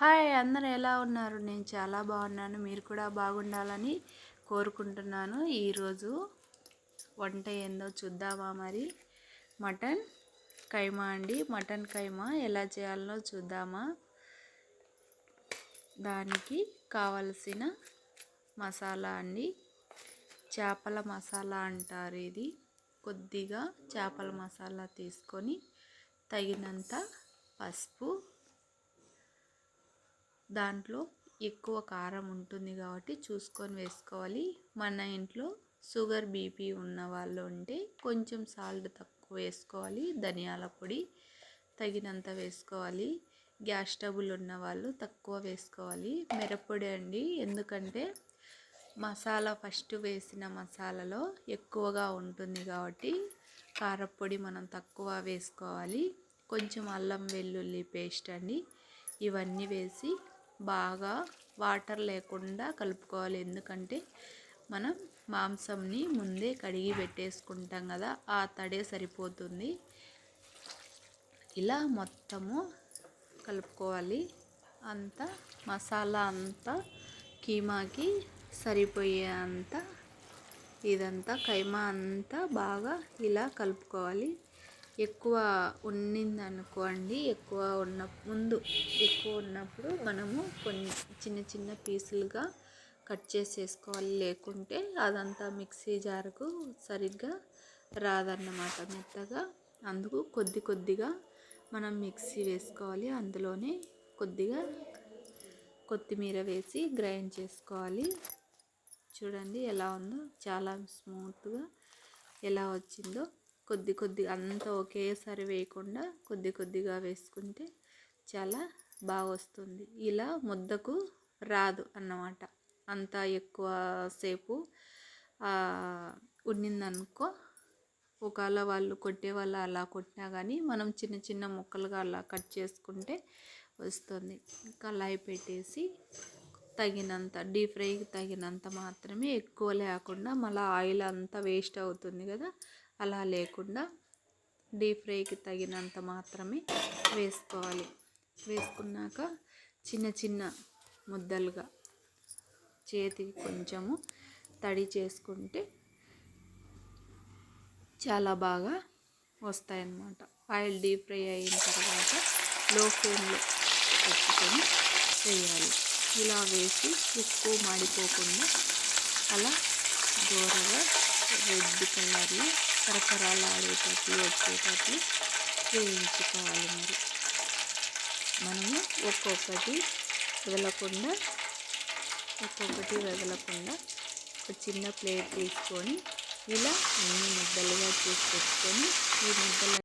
Hi అందరూ ఎలా ఉన్నారు? నేను చాలా బాగున్నాను. మీరు కూడా బాగుండాలని కోరుకుంటున్నాను. ఈరోజు వంట ఏందో చూద్దామా మరి? మటన్ కైమా అండి. మటన్ కైమా ఎలా చేయాలో చూద్దామా? దానికి కావలసిన మసాలా అండి. చేపల మసాలా అంటారు ఇది. కొద్దిగా చేపల మసాలా తీసుకొని తగినంత పసుపు దాంట్లో ఎక్కువ కారం ఉంటుంది కాబట్టి చూసుకొని వేసుకోవాలి. మన ఇంట్లో షుగర్ బీపీ ఉన్న వాళ్ళు ఉంటే కొంచెం సాల్ట్ తక్కువ వేసుకోవాలి. ధనియాల పొడి తగినంత వేసుకోవాలి. గ్యాస్ స్టవ్లు ఉన్న వాళ్ళు తక్కువ వేసుకోవాలి. మిరప్పొడి అండి ఎందుకంటే మసాలా ఫస్ట్ వేసిన మసాలాలో ఎక్కువగా ఉంటుంది కాబట్టి కారపొడి మనం తక్కువ వేసుకోవాలి. కొంచెం అల్లం వెల్లుల్లి పేస్ట్ అండి ఇవన్నీ వేసి బాగా వాటర్ లేకుండా కలుపుకోవాలి. ఎందుకంటే మనం మాంసంని ముందే కడిగి పెట్టేసుకుంటాం కదా ఆ తడే సరిపోతుంది. ఇలా మొత్తము కలుపుకోవాలి. అంతా మసాలా అంతా కీమాకి సరిపోయేంత ఇదంతా కైమా అంతా బాగా ఇలా కలుపుకోవాలి. ఎక్కువ ఉన్నింది అనుకోండి ఎక్కువ ఉన్న ముందు ఎక్కువ ఉన్నప్పుడు మనము కొన్ని చిన్న చిన్న పీసులుగా కట్ చేసేసుకోవాలి. లేకుంటే అదంతా మిక్సీ జారుకు సరిగ్గా రాదన్నమాట మెత్తగా. అందుకు కొద్ది కొద్దిగా మనం మిక్సీ వేసుకోవాలి. అందులోనే కొద్దిగా కొత్తిమీర వేసి గ్రైండ్ చేసుకోవాలి. చూడండి ఎలా ఉందో చాలా స్మూత్గా ఎలా వచ్చిందో. కొద్ది కొద్దిగా అంతా ఒకేసారి వేయకుండా కొద్ది కొద్దిగా వేసుకుంటే చాలా బాగా వస్తుంది ఇలా ముద్దకు రాదు అన్నమాట. అంత ఎక్కువ సేపు ఉన్నిందనుకో ఒకవేళ వాళ్ళు కొట్టే వాళ్ళు అలా కొట్టినా కానీ మనం చిన్న చిన్న ముక్కలుగా అలా కట్ చేసుకుంటే వస్తుంది. కళాయి పెట్టేసి తగినంత డీప్ ఫ్రైకి తగినంత మాత్రమే ఎక్కువ లేకుండా మళ్ళీ ఆయిల్ అంతా వేస్ట్ అవుతుంది కదా అలా లేకుండా డీప్ ఫ్రైకి తగినంత మాత్రమే వేసుకోవాలి. వేసుకున్నాక చిన్న చిన్న ముద్దలుగా చేతికి కొంచెము తడి చేసుకుంటే చాలా బాగా వస్తాయన్నమాట. ఆయిల్ డీప్ ఫ్రై అయిన తర్వాత లో ఫ్లేమ్లో పెట్టుకొని వేయాలి. ఇలా వేసి ఉప్పు మాడిపోకుండా అలా దూరగా రెడ్ కలర్లో కరకరాలు ఆడేటట్లు వచ్చేటట్లు వేయించుకోవాలి మరి. మనము ఒక్కొక్కటి వదలకుండా ఒక్కొక్కటి వదలకుండా ఒక చిన్న ప్లేట్ తీసుకొని ఇలా అన్ని ముద్దలుగా చేసి పెట్టుకొని ఈ ముద్దలు